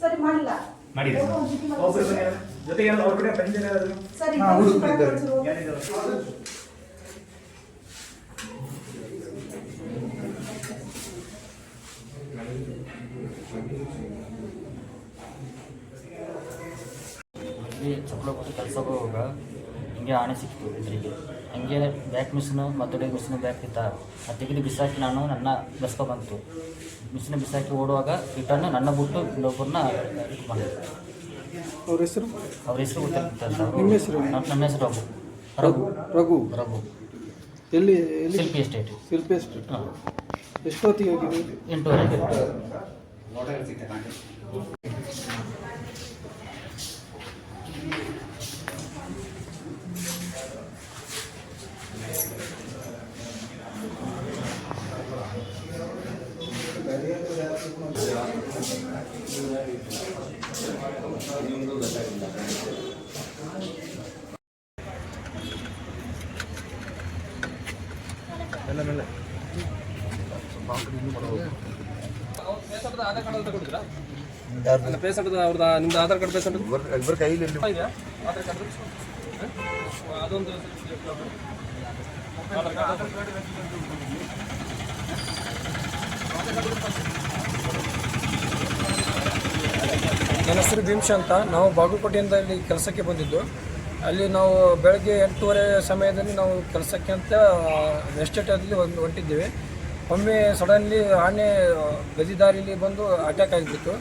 ಸರಿ ಮಾಡಿಲ್ಲ ಮಾಡಿಲ್ಲ ಒಬ್ಬ ಒಬ್ರು ಮಾಡಿ. ಬಂದಿದ್ದಾರೆ. ಜೊತೆಗೆ ಎಲ್ಲ ಅವ್ರ ಕಡೆ ಫ್ರೆಂಡ್ಸ್ ಏನಾದ್ರು ಸರಿ. ಯಾರಿದ್ದಾರೆ ಇಲ್ಲಿ ಕೊಟ್ಟು ಕೆಲಸಕ್ಕೆ ಹೋಗುವಾಗ ಹಿಂಗೆ ಆಣೆ ಸಿಕ್ತು ಎದುರಿಗೆ ಹಂಗೆ ಬ್ಯಾಕ್ ಮಿಷಿನು ಮತ್ತೊಡೆ ಮಿಷಿನ್ ಬ್ಯಾಕ್ ಇತ್ತ? ಆ ತೆಗೆದು ಬಿಸಾಕಿ ನಾನು ನನ್ನ ಬಸ್ಕೊ ಬಂತು. ಮಿಷಿನ್ ಬಿಸಾಕಿ ಓಡುವಾಗ ರಿಟರ್ನ್ ನನ್ನ ಬಿಟ್ಟು ಇನ್ನೊಬ್ಬರನ್ನ ಮಾಡಿದೆ ಅವ್ರ ಹೆಸರು? ಅವ್ರ ಹೆಸರು ನಿಮ್ಮ ಹೆಸರು? ನಮ್ಮ ಹೆಸರು ರಘು. ರಘು ರಘು. ರಘು. ಎಲ್ಲಿ ಎಲ್ಲಿ? ಶಿಲ್ಪಿ ಎಸ್ಟೇಟ್. ಶಿಲ್ಪಿ ಸ್ಟ್ರೀಟ್ ಹಾಂ ಎಷ್ಟೊತ್ತಿಗೆ ಹೋಗಿದ್ರಿ ಎಂಟೂವರೆಗೆ ಅಲ್ಲ ಪೇಸೆಂಟ್ ಅವ್ರದ್ದು ನಿಮ್ದು ಆಧಾರ್ ಕಾರ್ಡ್ ಪೇಸೆಂಟ್ ಇಬ್ಬರ ಕೈಲಿ ಇದೆಯಾ ಆಧಾರ್ ಕಾರ್ಡ್ ಅದೊಂದು ಆಧಾರ್ ಕಾರ್ಡ್ ನನ್ನ ಹೆಸರು ಭೀಮ್ಶ ಅಂತ. ನಾವು ಬಾಗಲಕೋಟೆಯಿಂದ ಇಲ್ಲಿ ಕೆಲಸಕ್ಕೆ ಬಂದಿದ್ದು. ಅಲ್ಲಿ ನಾವು ಬೆಳಗ್ಗೆ ಎಂಟೂವರೆ ಸಮಯದಲ್ಲಿ ನಾವು ಕೆಲಸಕ್ಕೆ ಅಂತ ಎಸ್ಟೇಟಲ್ಲಿ ಒಂದು ಹೊಂಟಿದ್ದೇವೆ. ಒಮ್ಮೆ ಸಡನ್ಲಿ ಆನೆ ಬದಿ ದಾರಿಲಿ ಬಂದು ಅಟ್ಯಾಕ್ ಆಗಿಬಿಟ್ಟು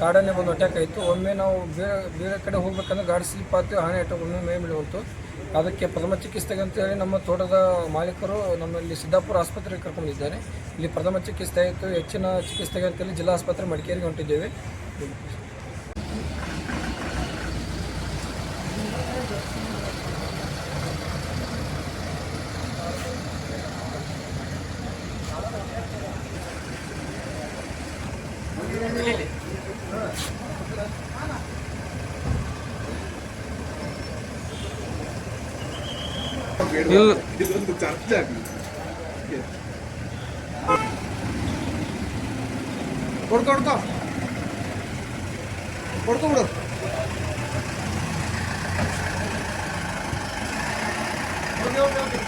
ಕಾಡನ್ನೇ ಬಂದು ಅಟ್ಯಾಕ್ ಆಯಿತು. ಒಮ್ಮೆ ನಾವು ಬೇರೆ ಬೇರೆ ಕಡೆ ಹೋಗ್ಬೇಕಂದ್ರೆ ಗಾಡಿ ಸ್ಲಿಪ್ ಆಯ್ತು ಹಾನಿ ಅಟ್ಯಾಕ್ ಒಮ್ಮೆ ಮೇ ಮೇಲೆ ಹೋಯ್ತು ಅದಕ್ಕೆ ಪ್ರಥಮ ಚಿಕಿತ್ಸೆಗೆ ಅಂತೇಳಿ ನಮ್ಮ ತೋಟದ ಮಾಲೀಕರು ನಮ್ಮಲ್ಲಿ ಸಿದ್ದಾಪುರ ಆಸ್ಪತ್ರೆಗೆ ಕರ್ಕೊಂಡಿದ್ದಾರೆ. ಇಲ್ಲಿ ಪ್ರಥಮ ಚಿಕಿತ್ಸೆ ಆಯಿತು. ಹೆಚ್ಚಿನ ಚಿಕಿತ್ಸೆಗೆ ಅಂತೇಳಿ ಜಿಲ್ಲಾ ಆಸ್ಪತ್ರೆ ಮಡಿಕೇರಿಗೆ ಹೊಂಟಿದ್ದೇವೆ. കൊടുക്ക കൊടുക്ക കൊടുക്ക വിടും ഓക്കെ ഓക്കെ ഓക്കെ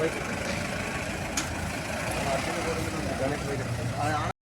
ബൈക്ക്